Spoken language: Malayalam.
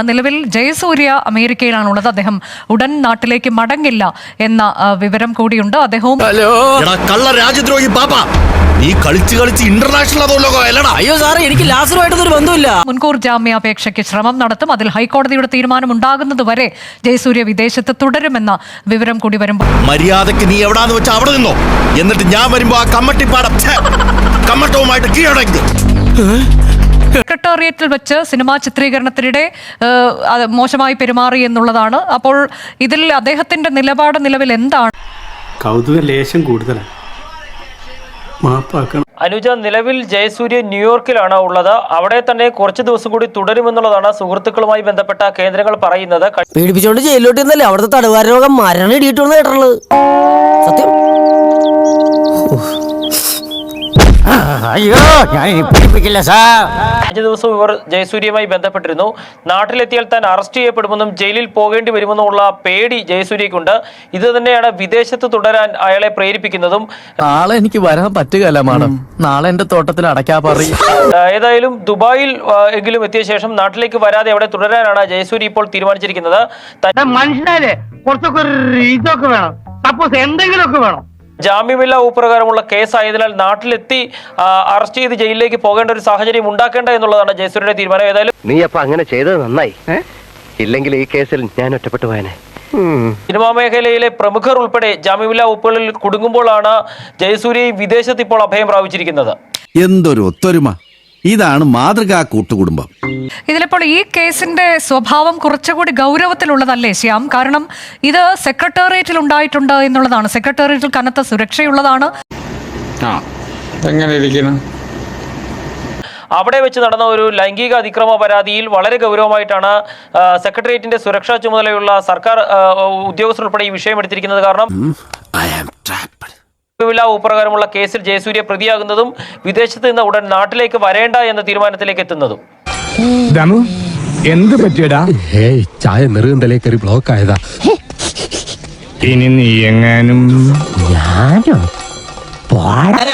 എന്നുള്ളതാണ് നിലവിൽ ജയസൂര്യ അമേരിക്കയിലാണുള്ളത്. അദ്ദേഹം ഉടൻ നാട്ടിലേക്ക് മടങ്ങില്ല എന്ന വിവരം കൂടിയുണ്ട്. അദ്ദേഹവും എടാ കള്ള രാജ്യദ്രോഹി പാപ്പ. നീ കളിച്ച് കളിച്ച് ഇന്റർനാഷണൽ അയ്യോ സാറേ എനിക്ക് ബന്ധമില്ല. മുൻകൂർ ജാമ്യാപേക്ഷയ്ക്ക് ശ്രമം നടത്തും. അതിൽ ഹൈക്കോടതിയുടെ തീരുമാനം ഉണ്ടാകുന്നതുവരെ ജയസൂര്യ വിദേശത്ത് തുടരുമെന്ന വിവരം കൂടി വരുമ്പോൾ മര്യാദയ്ക്ക് നീ എവിടാന്ന് വെച്ചാൽ അവിടെ നിന്നോ. എന്നിട്ട് ഞാൻ വരുമ്പോ ആ കമ്മട്ടിപ്പാടം കമ്മട്ടവുമായിട്ട് കീഴടങ്ങി സെക്രട്ടേറിയറ്റിൽ വെച്ച് സിനിമാ ചിത്രീകരണത്തിനിടെ മോശമായി പെരുമാറി എന്നുള്ളതാണ്. അപ്പോൾ ഇതിൽ അദ്ദേഹത്തിന്റെ നിലപാട് നിലവിൽ എന്താണ്? കൗതുക ലേശം കൂടുതലാണ്. മാപ്പാക്കണം. അനുജ നിലവിൽ ജയസൂര്യ ന്യൂയോർക്കിലാണ് ഉള്ളത്. അവിടെ തന്നെ കുറച്ച് ദിവസം കൂടി തുടരുമെന്നുള്ളതാണ് സുഹൃത്തുക്കളുമായി ബന്ധപ്പെട്ട കേന്ദ്രങ്ങൾ പറയുന്നത്. പീഡിപ്പിച്ചോണ്ട് ജയിലിലോട്ട് ഇന്നല്ലേ അവിടുത്തെ തടവുകാര രോഗം മരണം ഇടിയിട്ടുള്ളത് കേട്ടുള്ളത് സത്യം? അയ്യോ ഞാൻ പിടിപ്പിക്കില്ല സാർ. അഞ്ചു ദിവസം ഇവർ ജയസൂര്യയുമായി ബന്ധപ്പെട്ടിരുന്നു. നാട്ടിലെത്തിയാൽ താൻ അറസ്റ്റ് ചെയ്യപ്പെടുമെന്നും ജയിലിൽ പോകേണ്ടി വരുമെന്നുമുള്ള പേടി ജയസൂര്യക്കുണ്ട് ഇത് തന്നെയാണ് വിദേശത്ത് തുടരാൻ അയാളെ പ്രേരിപ്പിക്കുന്നതും. നാളെ എനിക്ക് വരാൻ പറ്റുകയല്ല മാഡം. നാളെ എന്റെ തോട്ടത്തിൽ അടയ്ക്കാ പറയും. ഏതായാലും ദുബായിൽ എങ്കിലും എത്തിയ ശേഷം നാട്ടിലേക്ക് വരാതെ അവിടെ തുടരാനാണ് ജയസൂര്യ ഇപ്പോൾ തീരുമാനിച്ചിരിക്കുന്നത്. മനുഷ്യനാലേ കുറച്ചൊക്കെ ഒരു ഇതൊക്കെ വേണം. സപ്പോസ് എന്തെങ്കിലുമൊക്കെ വേണം. ജാമ്യമില്ലാ ഉപ്രകാരമുള്ള കേസായതിനാൽ നാട്ടിലെത്തി അറസ്റ്റ് ചെയ്ത് ജയിലിലേക്ക് പോകേണ്ട ഒരു സാഹചര്യം ഉണ്ടാക്കേണ്ട എന്നുള്ളതാണ് ജയസൂര്യയുടെ തീരുമാനം. ഏതായാലും നീ അപ്പൊ അങ്ങനെ ചെയ്തത് നന്നായി. ഇല്ലെങ്കിൽ ഈ കേസിൽ ഞാൻ ഒറ്റപ്പെട്ടു പോയനെ. സിനിമാ മേഖലയിലെ പ്രമുഖർ ഉൾപ്പെടെ ജാമ്യമില്ലാ വകുപ്പുകളിൽ കുടുങ്ങുമ്പോഴാണ് ജയസൂര്യയും വിദേശത്ത് ഇപ്പോൾ അഭയം പ്രാപിച്ചിരിക്കുന്നത്. എന്തൊരു ഒത്തൊരുമ. ഇതാണ് മാതൃകാ കൂട്ടുകുടുംബം. ഇതിലിപ്പോൾ ഈ കേസിന്റെ സ്വഭാവം കുറച്ചുകൂടി ഗൗരവത്തിലുള്ളതല്ലേ ശ്യാം? കാരണം ഇത് സെക്രട്ടേറിയറ്റിൽ ഉണ്ടായിട്ടുണ്ട് എന്നുള്ളതാണ്. സെക്രട്ടേറിയറ്റിൽ കനത്ത സുരക്ഷയുള്ളതാണ്. ആ എങ്ങനെ ഇരിക്കണം അവിടെ വെച്ച് നടന്ന ഒരു ലൈംഗിക അതിക്രമ പരാതിയിൽ വളരെ ഗൗരവമായിട്ടാണ് സെക്രട്ടേറിയറ്റിന്റെ സുരക്ഷാ ചുമതലയുള്ള സർക്കാർ ഉദ്യോഗസ്ഥർ ഉൾപ്പെടെ ഈ വിഷയം എടുത്തിരിക്കുന്നത്. കാരണം ജാമ്യമില്ലാ ഉപ്രകാരമുള്ള കേസിൽ ജയസൂര്യ പ്രതിയാകുന്നതും വിദേശത്ത് നിന്ന് ഉടൻ നാട്ടിലേക്ക് വരേണ്ട എന്ന തീരുമാനത്തിലേക്ക് എത്തുന്നതും. ദമു എന്ത് പറ്റിയടാ? ഹേ ചായ നെറുകന്തലേ കയറി ബ്ലോക്ക് ആയതാ. ഇനി നീ എങ്ങാനും ഞാനോ? പോടാ.